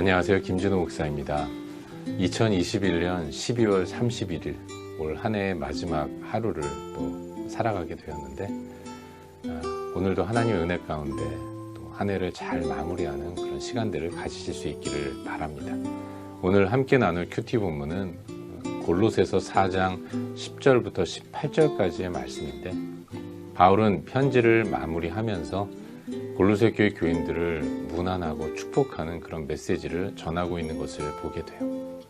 안녕하세요. 김진호 목사입니다. 2021년 12월 31일 올 한 해의 마지막 하루를 또 살아가게 되었는데 아, 오늘도 하나님의 은혜 가운데 또 한 해를 잘 마무리하는 그런 시간들을 가지실 수 있기를 바랍니다. 오늘 함께 나눌 큐티 본문은 골로새서 4장 10절부터 18절까지의 말씀인데 바울은 편지를 마무리하면서 골로새 교회 교인들을 문안하고 축복하는 그런 메시지를 전하고 있는 것을 보게 돼요.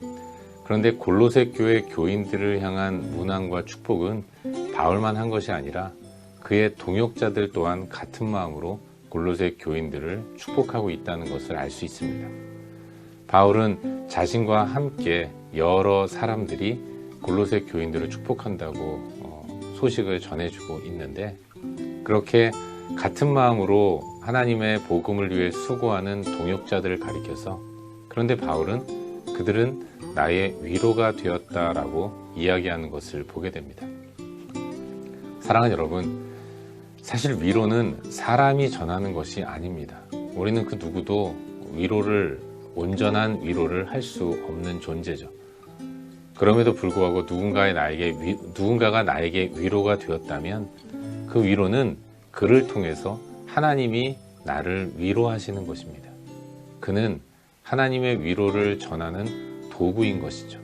그런데 골로새 교회 교인들을 향한 문안과 축복은 바울만 한 것이 아니라 그의 동역자들 또한 같은 마음으로 골로새 교인들을 축복하고 있다는 것을 알 수 있습니다. 바울은 자신과 함께 여러 사람들이 골로새 교인들을 축복한다고 어, 소식을 전해주고 있는데 그렇게 같은 마음으로 하나님의 복음을 위해 수고하는 동역자들을 가리켜서 그런데 바울은 그들은 나의 위로가 되었다라고 이야기하는 것을 보게 됩니다. 사랑하는 여러분, 사실 위로는 사람이 전하는 것이 아닙니다. 우리는 그 누구도 위로를 온전한 위로를 할 수 없는 존재죠. 그럼에도 불구하고 누군가의 나에게 위, 누군가가 나에게 위로가 되었다면 그 위로는 그를 통해서 하나님이 나를 위로하시는 것입니다. 그는 하나님의 위로를 전하는 도구인 것이죠.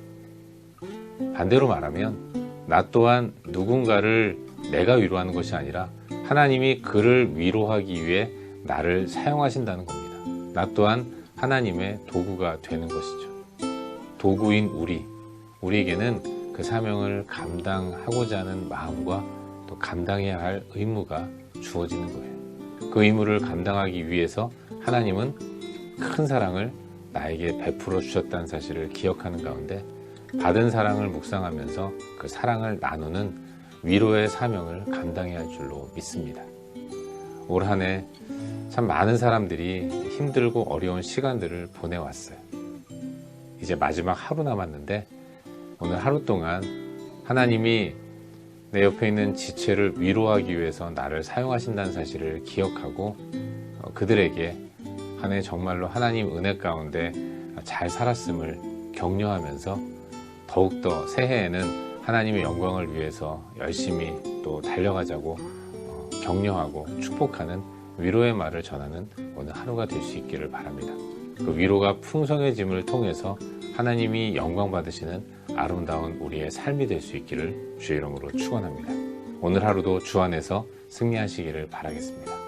반대로 말하면 나 또한 누군가를 내가 위로하는 것이 아니라 하나님이 그를 위로하기 위해 나를 사용하신다는 겁니다. 나 또한 하나님의 도구가 되는 것이죠. 도구인 우리, 우리에게는 그 사명을 감당하고자 하는 마음과 또 감당해야 할 의무가 주어지는 거예요. 그 의무를 감당하기 위해서 하나님은 큰 사랑을 나에게 베풀어 주셨다는 사실을 기억하는 가운데 받은 사랑을 묵상하면서 그 사랑을 나누는 위로의 사명을 감당해야 할 줄로 믿습니다. 올 한 해 참 많은 사람들이 힘들고 어려운 시간들을 보내왔어요. 이제 마지막 하루 남았는데 오늘 하루 동안 하나님이 내 옆에 있는 지체를 위로하기 위해서 나를 사용하신다는 사실을 기억하고 어, 그들에게 한 해 정말로 하나님 은혜 가운데 잘 살았음을 격려하면서 더욱더 새해에는 하나님의 영광을 위해서 열심히 또 달려가자고 어, 격려하고 축복하는 위로의 말을 전하는 오늘 하루가 될 수 있기를 바랍니다. 그 위로가 풍성해짐을 통해서 하나님이 영광 받으시는 아름다운 우리의 삶이 될 수 있기를 주의 이름으로 축원합니다. 오늘 하루도 주 안에서 승리하시기를 바라겠습니다.